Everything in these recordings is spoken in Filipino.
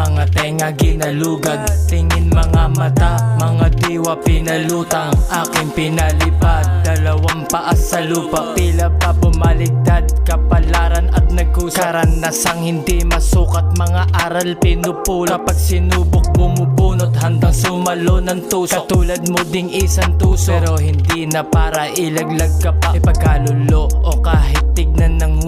Mga tenga ginalugad Tingin mga mata Mga diwa pinalutang. Aking pinalipad Dalawang paas sa lupa. Tila ba bumaligtad Kapalaran at nagkusa. Karanasang hindi masukat Mga aral pinupula. Kapag sinubok bumubunot Handang sumalo ng tusok Katulad mo ding isang tuso. Pero hindi na para ilaglag ka pa. Kahit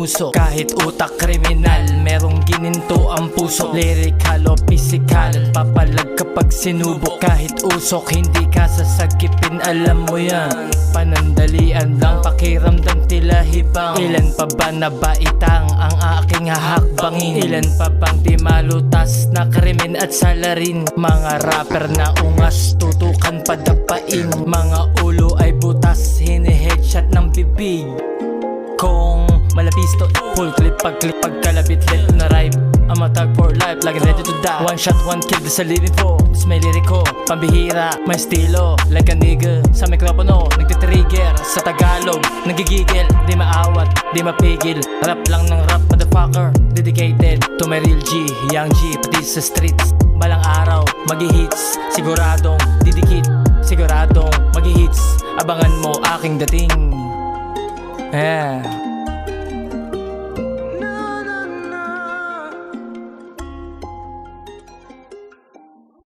nguso Kahit utak kriminal Merong gininto ang puso. Lyrical o physical Papalag kapag sinubok Kahit usok hindi ka sasagipin Alam mo yan. Panandalian lang Pakiramdam tila hibang Ilan pa ba na baitang Ang aking hahakbangin? Ilan pa bang di malutas Na krimen at salarin? Mga rapper na ungas Tutukan padapain Mga ulo ay butas Hini-headshot ng bibig malapisto Full clip pag clip pagkalabit Let na rhyme. I'm a tag for life Lagi ready to die. One shot one kill This a living for Mas may liriko Pambihira May estilo. Like a nigga Sa mikropono Nagtitrigger. Sa Tagalog Nagigigil Di maawat Di mapigil. Rap lang ng rap Motherfucker Dedicated To my real G Young G Pati sa streets. Balang araw Magi-hits Siguradong Didikit Siguradong Magi-hits Abangan mo aking dating. Yeah.